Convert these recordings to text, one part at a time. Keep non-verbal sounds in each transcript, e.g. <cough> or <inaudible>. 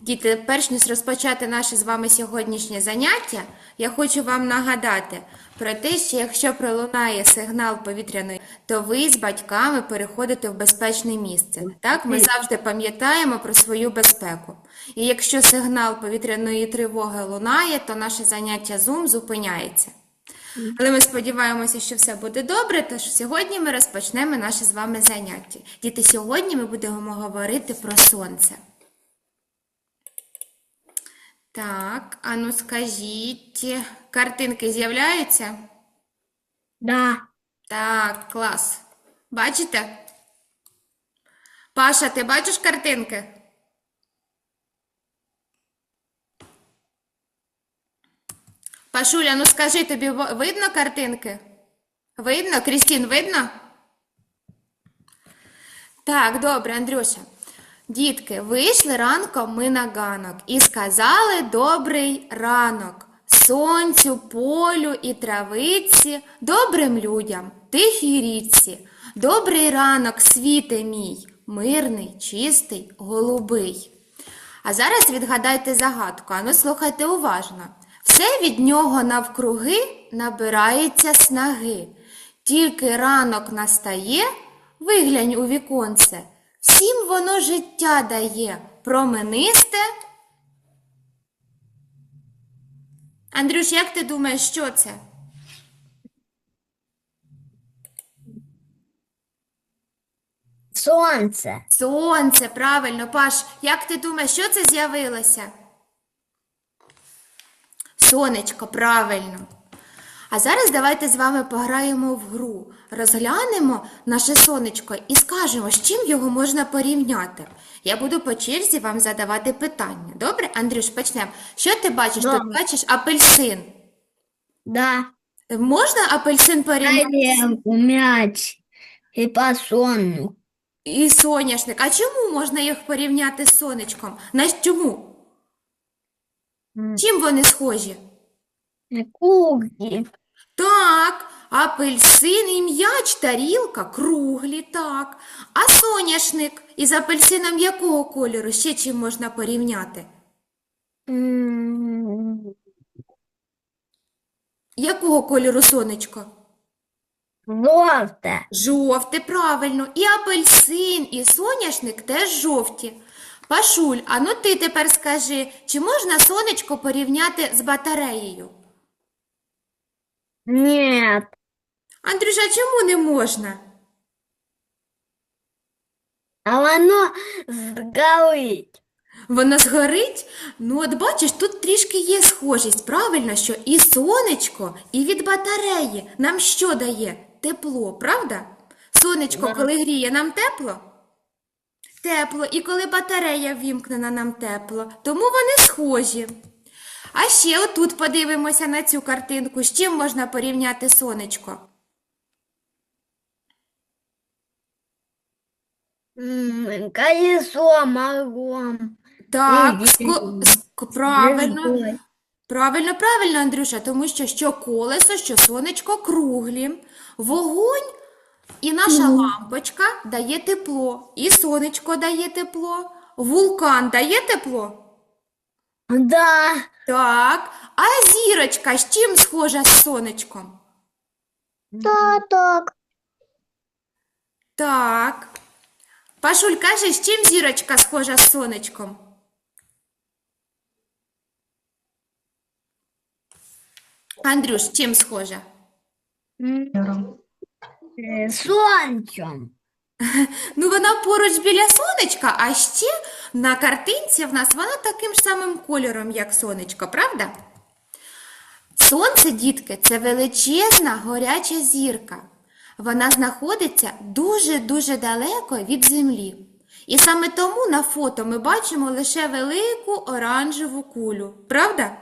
Діти, перш ніж розпочати наше з вами сьогоднішнє заняття, я хочу вам нагадати про те, що якщо пролунає сигнал повітряної, то ви з батьками переходите в безпечне місце. Так, ми завжди пам'ятаємо про свою безпеку. І якщо сигнал повітряної тривоги лунає, то наше заняття Zoom зупиняється. Але ми сподіваємося, що все буде добре, тож сьогодні ми розпочнемо наше з вами заняття. Діти, сьогодні ми будемо говорити про сонце. Так, а ну скажіть, картинки з'являються? Да. Так, клас. Бачите? Паша, ти бачиш картинки? Пашуля, ну скажи, тобі видно картинки? Видно? Крістін, видно? Так, добре, Андрюша. Дітки, вийшли ранком ми на ганок і сказали добрий ранок сонцю, полю і травиці, добрим людям, тихій річці. Добрий ранок, світе мій, мирний, чистий, голубий. А зараз відгадайте загадку, ану слухайте уважно. Все від нього навкруги набирається снаги. Тільки ранок настає, виглянь у віконце, всім воно життя дає, променисте. Андрюш, як ти думаєш, що це? Сонце. Сонце, правильно, Паш, як ти думаєш, що це з'явилося? Сонечко, правильно. А зараз давайте з вами пограємо в гру. Розглянемо наше сонечко і скажемо, з чим його можна порівняти. Я буду по черзі вам задавати питання. Добре, Андрюш, почнемо. Що ти бачиш? Добре. бачиш апельсин. Да. Можна апельсин порівняти мяч и посонну. і соняшник? А чому можна їх порівняти з сонечком? На чому? Чим вони схожі? Куги. Апельсин і м'яч, тарілка круглі, так. А соняшник із апельсином якого кольору? Ще чим можна порівняти? Якого кольору сонечко? Желтое. Жовте, правильно. І апельсин, і соняшник теж жовті. Пашуль, а ну ти тепер скажи, чи можна сонечко порівняти з батареєю? Нет. Андрюша, чому не можна? А оно сгорит. Воно згорить? Ну, от бачиш, тут трішки є схожість. Правильно, що і сонечко, і від батареї нам що дає? Тепло, правда? Сонечко, Да. коли гріє, нам тепло? Тепло. І коли батарея ввімкнена, нам тепло. Тому вони схожі. А ще отут подивимося на цю картинку. З чим можна порівняти сонечко? М, Колесом, огом. Так, ско- ск- правильно. Звездой. Правильно, правильно, Андрюша, тому що що колесо, що сонечко круглі, вогонь і наша лампочка дає тепло, і сонечко дає тепло, вулкан дає тепло. Да. Так, а зірочка з чим схожа з сонечком? Так. Так. Пашуль каже, з чим зірочка схожа з сонечком? Андрюш, з чим схожа? Э, Солнцем. <laughs> Ну, вона поруч біля сонечка, а ще на картинці в нас вона таким ж самим кольором, як сонечко, правда? Сонце, дітки, це величезна горяча зірка. Вона знаходиться дуже-дуже далеко від землі. І саме тому на фото ми бачимо лише велику оранжеву кулю, правда?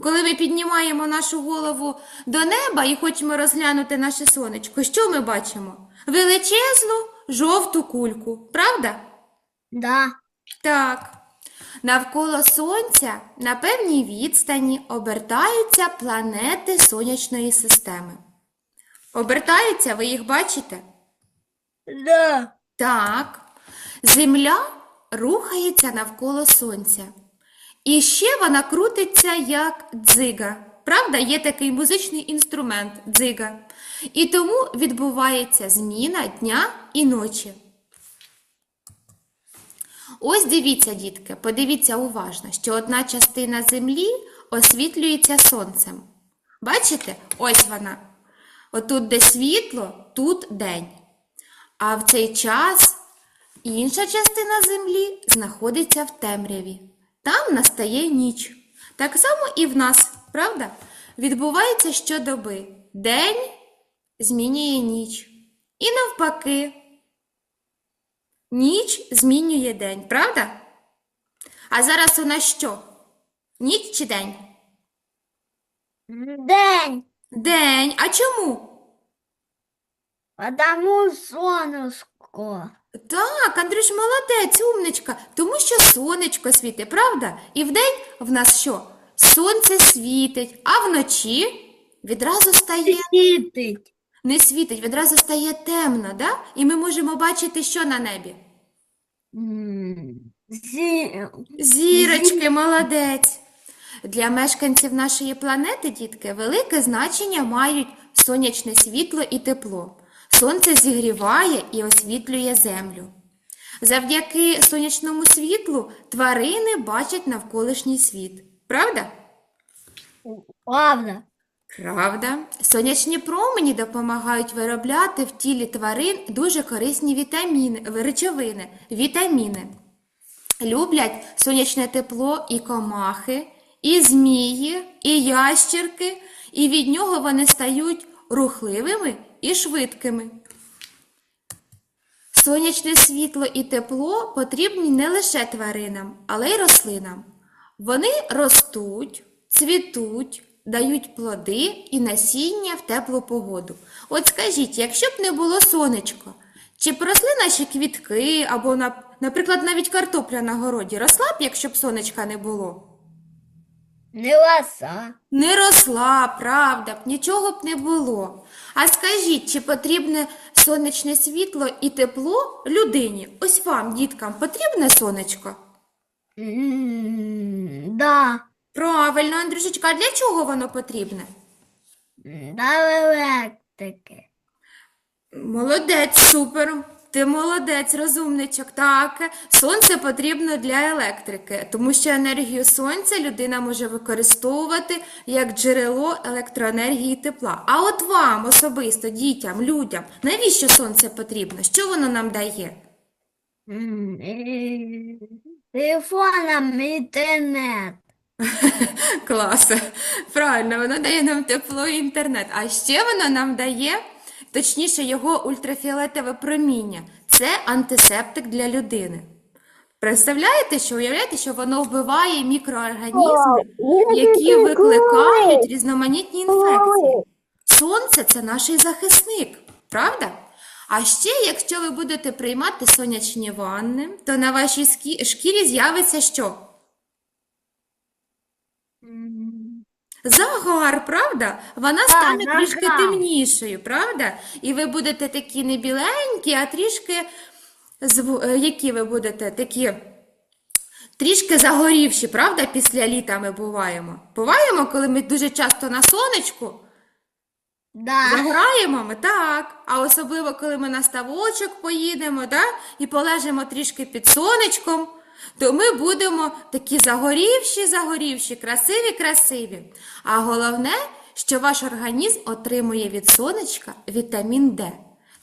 Коли ми піднімаємо нашу голову до неба і хочемо розглянути наше сонечко, що ми бачимо? Величезну жовту кульку, правда? Да. Так. Навколо Сонця на певній відстані обертаються планети сонячної системи. Обертаються, ви їх бачите? Да. Так. Земля рухається навколо сонця. І ще вона крутиться як дзига. Правда, є такий музичний інструмент дзига. І тому відбувається зміна дня і ночі. Ось дивіться, дітки, подивіться уважно, що одна частина землі освітлюється сонцем. Бачите? Ось вона. Отут, де світло, тут день. А в цей час інша частина землі знаходиться в темряві. Там настає ніч. Так само і в нас, правда? Відбувається щодоби. День змінює ніч. І навпаки. Ніч змінює день, правда? А зараз у нас що? Ніч чи день? День. День. А чому? Потому сонечко. Так, Андрюш, молодець, умничка, тому що сонечко світить, правда? І вдень в нас що? Сонце світить, а вночі відразу стає Світить. не світить, відразу стає темно, да? І ми можемо бачити, що на небі. Зі... Зірочки, молодець. Для мешканців нашої планети, дітки, велике значення мають сонячне світло і тепло. Сонце зігріває і освітлює землю. Завдяки сонячному світлу тварини бачать навколишній світ. Правда? Правда. Правда. Сонячні промені допомагають виробляти в тілі тварин дуже корисні вітаміни, речовини, вітаміни. Люблять сонячне тепло і комахи, і змії, і ящірки, і від нього вони стають рухливими і швидкими. Сонячне світло і тепло потрібні не лише тваринам, але й рослинам. Вони ростуть, цвітуть, дають плоди і насіння в теплу погоду. От скажіть, якщо б не було сонечко, чи б росли наші квітки або, наприклад, навіть картопля на городі росла б, якщо б сонечка не було? Не лоса. Не росла, правда, б, нічого б не було. А скажіть, чи потрібне сонячне світло і тепло людині? Ось вам, діткам, потрібне сонечко? М, Да. Правильно, Андрюшечка, а для чого воно потрібне? Да електрики. Молодець, супер. Ти молодець, розумничок. Так, сонце потрібно для електрики, тому що енергію сонця людина може використовувати як джерело електроенергії і тепла. А от вам особисто, дітям, людям, навіщо сонце потрібно? Що воно нам дає? Телефоном інтернет. <laughs> Клас. Правильно, воно дає нам тепло і інтернет. А ще воно нам дає, точніше, його ультрафіолетове проміння. Це антисептик для людини. Представляєте, що уявляєте, що воно вбиває мікроорганізми, які викликають різноманітні інфекції. Сонце це наш захисник, правда? А ще, якщо ви будете приймати сонячні ванни, то на вашій шкірі з'явиться що? Загар, правда? Вона стане загар. трішки темнішою, правда? І ви будете такі не біленькі, а трішки е, які ви будете такі трішки загорівші, правда? Після літа ми буваємо. Буваємо, коли ми дуже часто на сонечку Да. загораємо ми так. А особливо, коли ми на ставочок поїдемо, да? і полежимо трішки під сонечком. То ми будемо такі загорівші, загорівші, красиві, красиві. А головне, що ваш організм отримує від сонечка вітамін Д.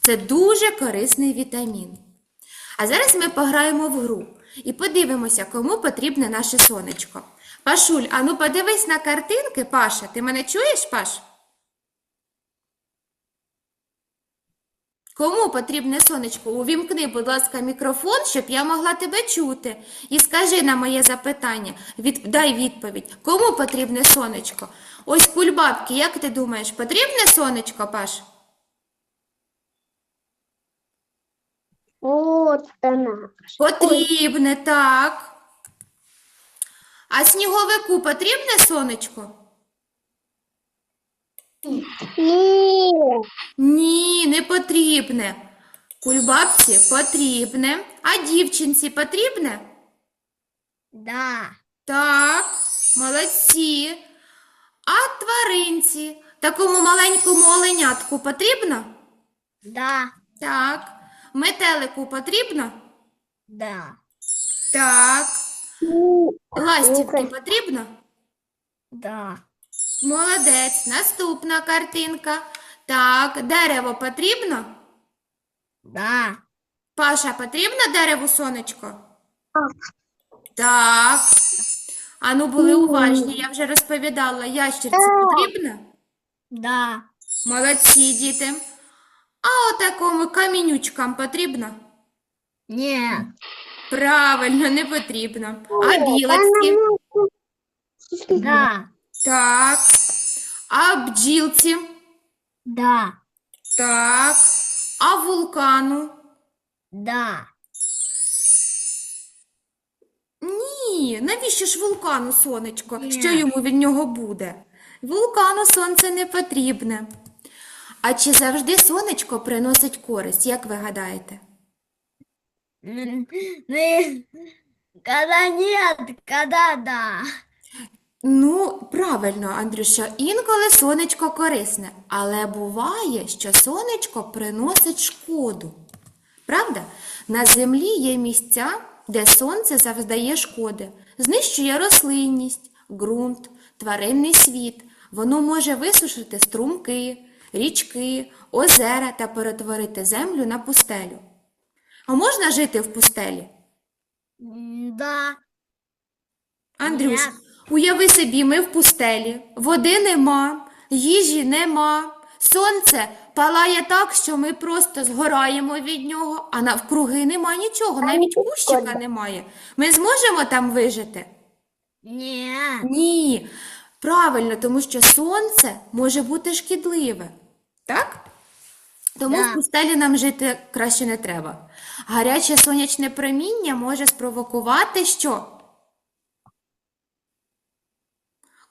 Це дуже корисний вітамін. А зараз ми пограємо в гру і подивимося, кому потрібне наше сонечко. Пашуль, а ну подивись на картинки, Паша. Ти мене чуєш, Паш? Кому потрібне сонечко? Увімкни, будь ласка, мікрофон, щоб я могла тебе чути. І скажи на моє запитання, від... дай відповідь, кому потрібне сонечко? Ось кульбабки, як ти думаєш, потрібне сонечко, Паш? Вот она. Потрібне, так. А сніговику потрібне сонечко? Нет. Ні, не потрібне. Кульбабці потрібне. А дівчинці потрібне? Да. Так, молодці. А тваринці такому маленькому оленятку потрібно? Да. Так. Метелику потрібно? Да. Так. Ластівки потрібно? Да. Молодець. Наступна картинка. Так, дерево потрібно? Да. Паша, потрібно дереву сонечко? Так. Ану, були уважні, я вже розповідала. Ящерці потрібно? Да. Молодці, діти. А отакому камінючкам потрібно? Нет. Правильно, не потрібно. А білочці? Да. Так. А бджілці? Да. Так. А вулкану? Да. Ні, навіщо ж вулкану сонечко? Ні. Що йому від нього буде? Вулкану сонце не потрібне. А чи завжди сонечко приносить користь, як ви гадаєте? Ну, и когда нет, когда да. Ну, правильно, Андрюша, інколи сонечко корисне, але буває, що сонечко приносить шкоду. Правда? На землі є місця, де сонце завдає шкоди, знищує рослинність, ґрунт, тваринний світ. Воно може висушити струмки, річки, озера та перетворити землю на пустелю. А можна жити в пустелі? Да. Андрюш. Уяви собі, ми в пустелі, води нема, їжі нема, сонце палає так, що ми просто згораємо від нього, а навкруги нема нічого, навіть кущика немає. Ми зможемо там вижити? Нет. Ні. Правильно, тому що сонце може бути шкідливе. Так? Тому в пустелі нам жити краще не треба. Гаряче сонячне проміння може спровокувати що?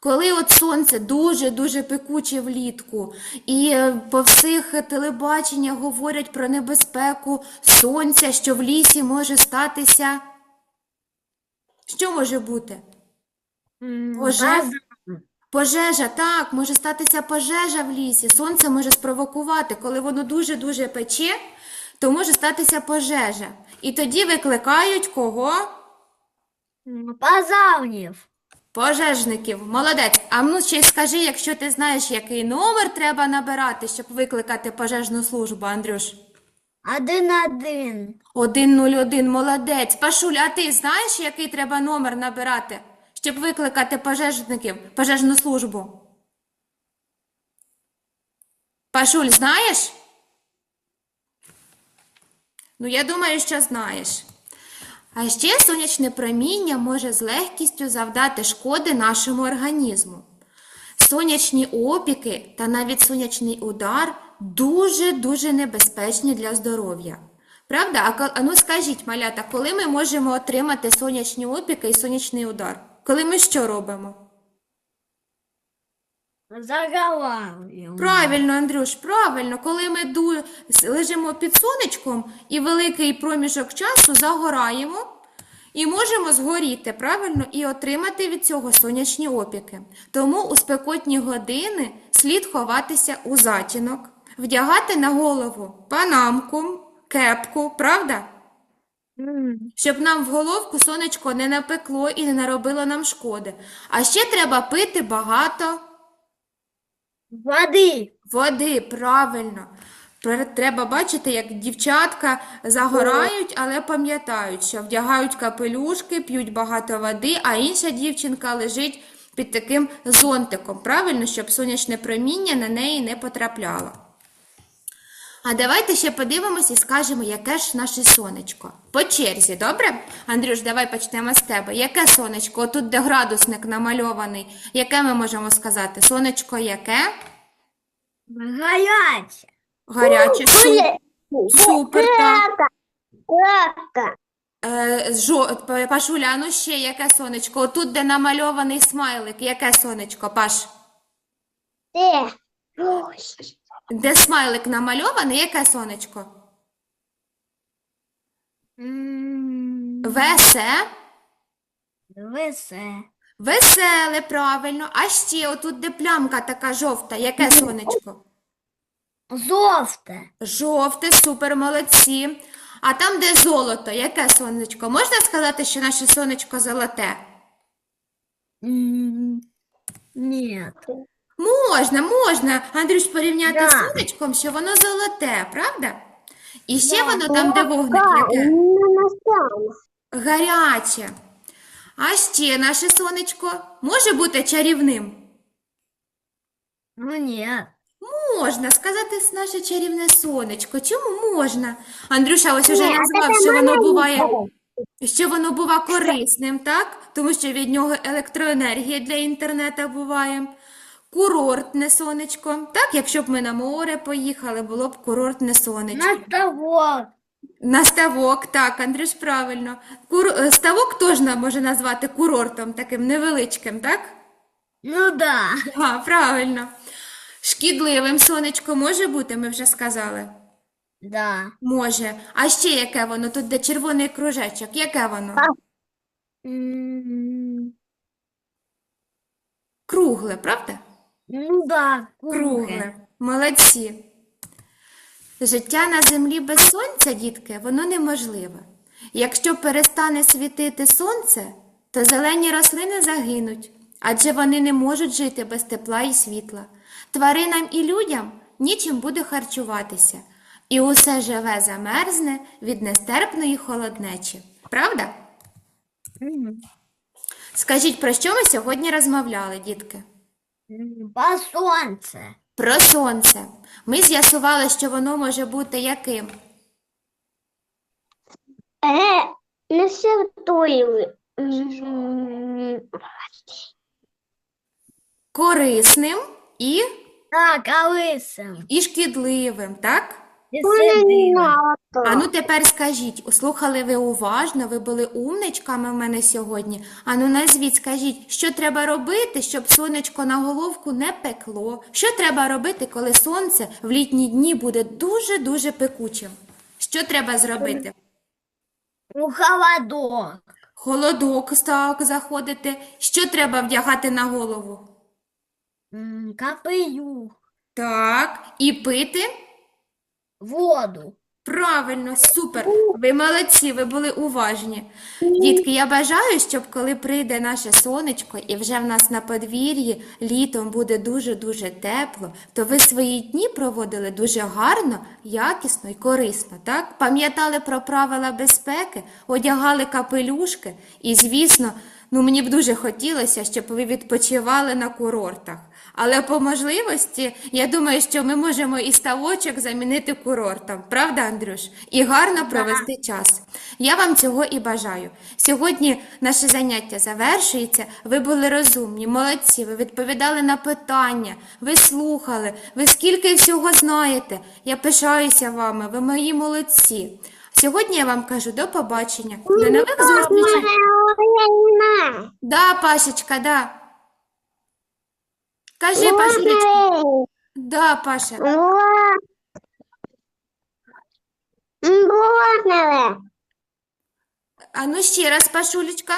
Коли от сонце дуже-дуже пекуче влітку, і е, по всіх телебаченнях говорять про небезпеку сонця, що в лісі може статися. Що може бути? Пожежа? Пожежа, так, може статися пожежа в лісі. Сонце може спровокувати. Коли воно дуже-дуже пече, то може статися пожежа. І тоді викликають кого? М, Позавнив. Пожежників. Молодець. А ну ще й скажи, якщо ти знаєш, який номер треба набирати, щоб викликати пожежну службу, Андрюш. Один-один. 101, молодець. Пашуль, а ти знаєш, який треба номер набирати, щоб викликати пожежників, пожежну службу? Пашуль, знаєш? Ну, я думаю, що знаєш. А ще сонячне проміння може з легкістю завдати шкоди нашому організму. Сонячні опіки та навіть сонячний удар дуже-дуже небезпечні для здоров'я. Правда? А, ну скажіть, малята, коли ми можемо отримати сонячні опіки і сонячний удар? Коли ми що робимо? Заговариваем. Правильно, Андрюш, правильно, коли ми ду... лежимо під сонечком і великий проміжок часу загораємо і можемо згоріти, правильно, і отримати від цього сонячні опіки. Тому у спекотні години слід ховатися у затінок, вдягати на голову панамку, кепку, правда? Щоб нам в головку сонечко не напекло і не наробило нам шкоди. А ще треба пити багато. Воды. Води, правильно. Треба бачити, як дівчатка загорають, але пам'ятають, що вдягають капелюшки, п'ють багато води, а інша дівчинка лежить під таким зонтиком, правильно, щоб сонячне проміння на неї не потрапляло. А давайте ще подивимось і скажемо, яке ж наше сонечко. По черзі, добре? Андрюш, давай почнемо з тебе. Яке сонечко? Отут, де градусник намальований. Яке ми можемо сказати? Сонечко яке? Гаряче. Су- Супер, так. Крапка. Е, жо... П- Пашуля, ну ще яке сонечко? Отут, де намальований смайлик. Яке сонечко, Паш? Э. Де смайлик намальований, яке сонечко? Весе? Весе. Веселе, правильно. А ще отут, де плямка така жовта, яке сонечко? Жовте. Жовте, супер, молодці. А там, де золото, яке сонечко? Можна сказати, що наше сонечко золоте? Нет. Можна, можна, Андрюш, порівняти Да. з сонечком, що воно золоте, правда? І ще воно там, де вогник, яке? Гаряче. А ще наше сонечко може бути чарівним? Ну нет. Можна сказати с- наше чарівне сонечко. Чому можна? Андрюша ось уже назвав, що воно буває, що воно бува корисним, так? Тому що від нього електроенергія для інтернету буває. Курортне сонечко. Так, якщо б ми на море поїхали, було б курортне сонечко. На ставок. На ставок, так, Андрюш, правильно. Кур... е, Ставок теж може назвати курортом, таким невеличким, так? Ну да. А, правильно. Шкідливим сонечко може бути, ми вже сказали. Да. Може. А ще яке воно? Тут де червоний кружечок. Яке воно? М, Кругле, правда? Ну да. Кругле. Молодці. Життя на землі без сонця, дітки, воно неможливе. Якщо перестане світити сонце, то зелені рослини загинуть, адже вони не можуть жити без тепла і світла. Тваринам і людям нічим буде харчуватися, і усе живе замерзне від нестерпної холоднечі. Правда? Скажіть, про що ми сьогодні розмовляли, дітки? По сонце. Про сонце. Ми з'ясували, що воно може бути яким? Е, не. М, Корисним і, Так, а і шкідливим, так? І. А ну тепер скажіть, слухали ви уважно, ви були умничками в мене сьогодні. А ну назвіть, скажіть, що треба робити, щоб сонечко на головку не пекло? Що треба робити, коли сонце в літні дні буде дуже-дуже пекучим? Що треба зробити? У холодок. Холодок так заходити. Що треба вдягати на голову? Капелюх. Так, і пити? Воду. Правильно, супер. Ви молодці, ви були уважні. Дітки, я бажаю, щоб коли прийде наше сонечко і вже в нас на подвір'ї літом буде дуже-дуже тепло, то ви свої дні проводили дуже гарно, якісно і корисно, так? Пам'ятали про правила безпеки, одягали капелюшки і, звісно, ну мені б дуже хотілося, щоб ви відпочивали на курортах. Але по можливості, я думаю, що ми можемо і ставочок замінити курортом, правда, Андрюш? І гарно провести час. Я вам цього і бажаю. Сьогодні наше заняття завершується. Ви були розумні, молодці, ви відповідали на питання, ви слухали, ви скільки всього знаєте. Я пишаюся вами, ви мої молодці. Сьогодні я вам кажу до побачення, до нових зустрічей. Да, Пашечка, да. Кажи, Пашулечка. Да, Паша. А ну ще раз, Пашулечка.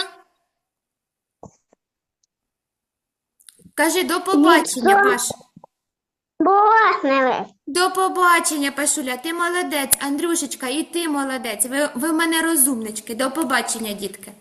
Кажи до побачення, Паша. Паш. До побачення, Пашуля. Ти молодець, Андрюшечка, і ти молодець. Ви, ви в мене розумнички. До побачення, дітки.